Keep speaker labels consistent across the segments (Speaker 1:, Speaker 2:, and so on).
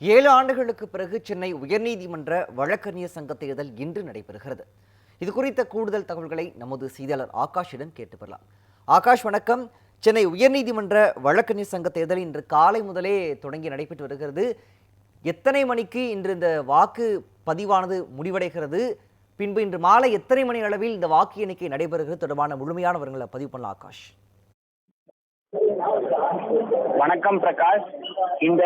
Speaker 1: ஏழு ஆண்டுகளுக்கு பிறகு சென்னை உயர்நீதிமன்ற வழக்கறிஞர் சங்க தேர்தல் இன்று நடைபெறுகிறது. இது குறித்த கூடுதல் தகவல்களை நமது செய்தியாளர் ஆகாஷிடம் கேட்டு பெறலாம் ஆகாஷ் வணக்கம். சென்னை உயர்நீதிமன்ற வழக்கறிஞர் சங்க தேர்தல் இன்று காலை முதலே தொடங்கி நடைபெற்று வருகிறது. எத்தனை மணிக்கு இன்று இந்த வாக்கு பதிவானது முடிவடைகிறது? பின்பு இன்று மாலை எத்தனை மணி அளவில் இந்த வாக்கு எண்ணிக்கை நடைபெறுகிறது? தொடர்பான முழுமையான விவரங்களை பதிவு பண்ணலாம் ஆகாஷ்.
Speaker 2: வணக்கம் பிரகாஷ். இந்த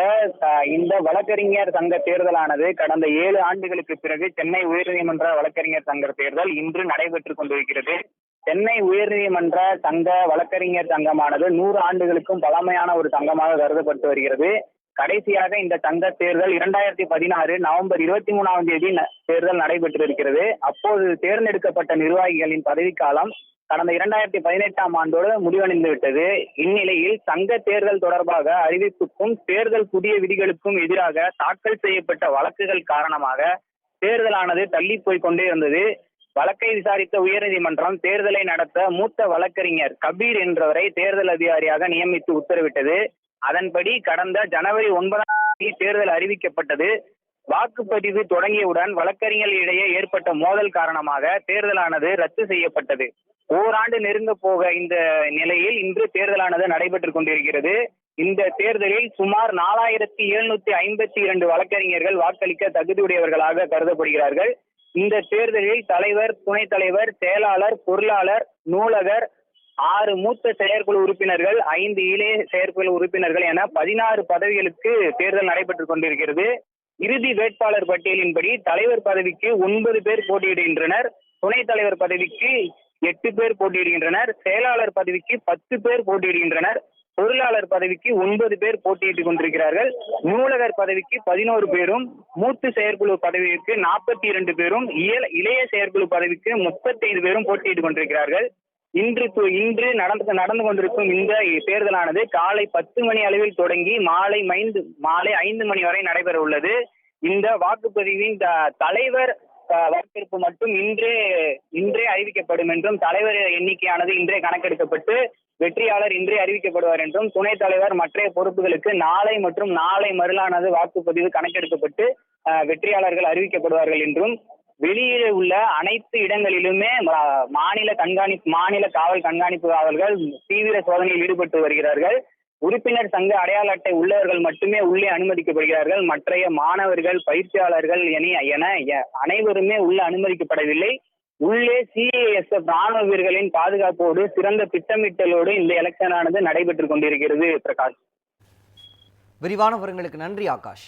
Speaker 2: இந்த வழக்கறிஞர் சங்க தேர்தலானது கடந்த ஏழு ஆண்டுகளுக்கு பிறகு சென்னை உயர்நீதிமன்ற வழக்கறிஞர் சங்க தேர்தல் இன்று நடைபெற்றுக் கொண்டிருக்கிறது. சென்னை உயர்நீதிமன்ற சங்க வழக்கறிஞர் சங்கமானது நூறு ஆண்டுகளுக்கும் பழமையான ஒரு சங்கமாக கருதப்பட்டு வருகிறது. கடைசியாக இந்த சங்க தேர்தல் இரண்டாயிரத்தி பதினாறு நவம்பர் இருபத்தி மூணாம் தேதி தேர்தல் நடைபெற்றிருக்கிறது. அப்போது தேர்ந்தெடுக்கப்பட்ட நிர்வாகிகளின் பதவிக்காலம் கடந்த இரண்டாயிரத்தி பதினெட்டாம் ஆண்டோடு முடிவடைந்து விட்டது இந்நிலையில் சங்க தேர்தல் தொடர்பாக அறிவிப்புக்கும் தேர்தல் புதிய விதிகளுக்கும் எதிராக தாக்கல் செய்யப்பட்ட வழக்குகள் காரணமாக தேர்தலானது தள்ளி போய் கொண்டே இருந்தது. வழக்கை விசாரித்த உயர்நீதிமன்றம் தேர்தலை நடத்த மூத்த வழக்கறிஞர் கபீர் என்றவரை தேர்தல் அதிகாரியாக நியமித்து உத்தரவிட்டது. அதன்படி கடந்த ஜனவரி ஒன்பதாம் தேதி தேர்தல் அறிவிக்கப்பட்டது. வாக்குப்பதிவு தொடங்கியவுடன் வழக்கறிஞர்களிடையே ஏற்பட்ட மோதல் காரணமாக தேர்தலானது ரத்து செய்யப்பட்டது. ஓராண்டு நெருங்க போக இந்த நிலையில் இன்று தேர்தலானது நடைபெற்றுக் கொண்டிருக்கிறது. இந்த தேர்தலில் சுமார் நாலாயிரத்தி எழுநூத்தி ஐம்பத்தி இரண்டு வழக்கறிஞர்கள் வாக்களிக்க தகுதியுடையவர்களாக கருதப்படுகிறார்கள். இந்த தேர்தலில் தலைவர் துணைத் தலைவர் செயலாளர் பொருளாளர் நூலகர் ஆறு மூத்த செயற்குழு உறுப்பினர்கள் ஐந்து இளைய செயற்குழு உறுப்பினர்கள் என பதினாறு பதவிகளுக்கு தேர்தல் நடைபெற்றுக் கொண்டிருக்கிறது. இறுதி வேட்பாளர் பட்டியலின்படி தலைவர் பதவிக்கு ஒன்பது பேர் போட்டியிடுகின்றனர். துணைத் தலைவர் பதவிக்கு எட்டு பேர் போட்டியிடுகின்றனர். செயலாளர் பதவிக்கு பத்து பேர் போட்டியிடுகின்றனர். பொருளாளர் பதவிக்கு ஒன்பது பேர் போட்டியிட்டுக் கொண்டிருக்கிறார்கள். நூலகர் பதவிக்கு பதினோரு பேரும் மூத்த செயற்குழு பதவிக்கு நாற்பத்தி இரண்டு பேரும் இயல் இளைய செயற்குழு பதவிக்கு முப்பத்தைந்து பேரும் போட்டியிட்டுக் கொண்டிருக்கிறார்கள். இன்று இன்று நடந்து நடந்து கொண்டிருக்கும் இந்த தேர்தலானது காலை பத்து மணி அளவில் தொடங்கி மாலை மைந்து மாலை ஐந்து மணி வரை நடைபெற உள்ளது. இந்த வாக்குப்பதிவின் தலைவர் வாக்கெடுப்பு மட்டும் இன்றே இன்றே அறிவிக்கப்படும் என்றும் தலைவர் எண்ணிக்கையானது இன்றே கணக்கெடுக்கப்பட்டு வெற்றியாளர் இன்றே அறிவிக்கப்படுவார் என்றும் துணைத் தலைவர் மற்ற பொறுப்புகளுக்கு நாளை மற்றும் நாளை மறுநாளானது வாக்குப்பதிவு கணக்கெடுக்கப்பட்டு அஹ், வெற்றியாளர்கள் அறிவிக்கப்படுவார்கள் என்றும் வெளியில உள்ள அனைத்து இடங்களிலுமே மாநில கண்காணிப்பு மாநில காவல் கண்காணிப்பு காவல்கள் தீவிர சோதனையில் ஈடுபட்டு வருகிறார்கள். உறுப்பினர் சங்க அடையாள அட்டை உள்ளவர்கள் மட்டுமே உள்ளே அனுமதிக்கப்படுகிறார்கள். மற்றைய மாணவர்கள் பயிற்சியாளர்கள் என அனைவருமே உள்ளே அனுமதிக்கப்படவில்லை. உள்ளே சிஏஎஸ்எஃப் ராணுவ வீரர்களின் பாதுகாப்போடு சிறந்த திட்டமிட்டலோடு இந்த எலெக்ஷன் ஆனது நடைபெற்றுக் கொண்டிருக்கிறது பிரகாஷ்.
Speaker 1: விரிவான விவரங்களுக்கு நன்றி ஆகாஷ்.